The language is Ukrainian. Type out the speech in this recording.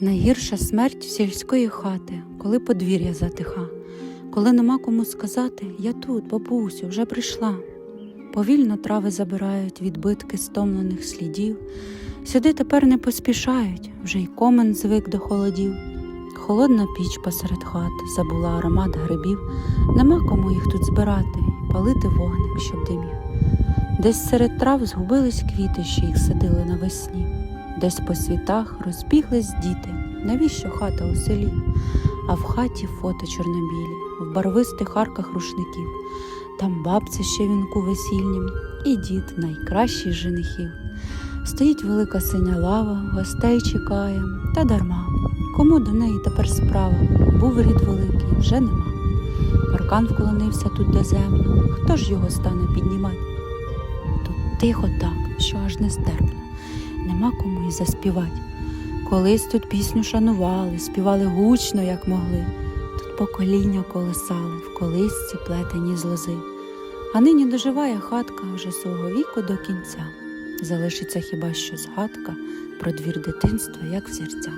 Найгірша смерть сільської хати, коли подвір'я затиха, коли нема кому сказати Я тут, бабусю, вже прийшла. Повільно трави забирають відбитки стомлених слідів. Сюди тепер не поспішають, вже й комен звик до холодів. Холодна піч посеред хати забула аромат грибів. Нема кому їх тут збирати, палити вогник, щоб димів. Десь серед трав згубились квіти, що їх садили навесні. Десь по світах розбіглись діти, навіщо хата у селі, а в хаті фото чорнобілі, в барвистих арках рушників, там бабця ще вінку весільнім, і дід найкращий женихів. Стоїть велика синя лава, гостей чекає, та дарма. Кому до неї тепер справа? Був рід великий, вже нема. Паркан вклонився тут до землю, хто ж його стане піднімати? Тут тихо так, що аж нестерпно нема кому й заспівати. Колись тут пісню шанували, співали гучно, як могли. Тут покоління колесали, в колисці плетені з лози. А нині доживає хатка вже свого віку до кінця. Залишиться хіба що згадка про двір дитинства, як в серця.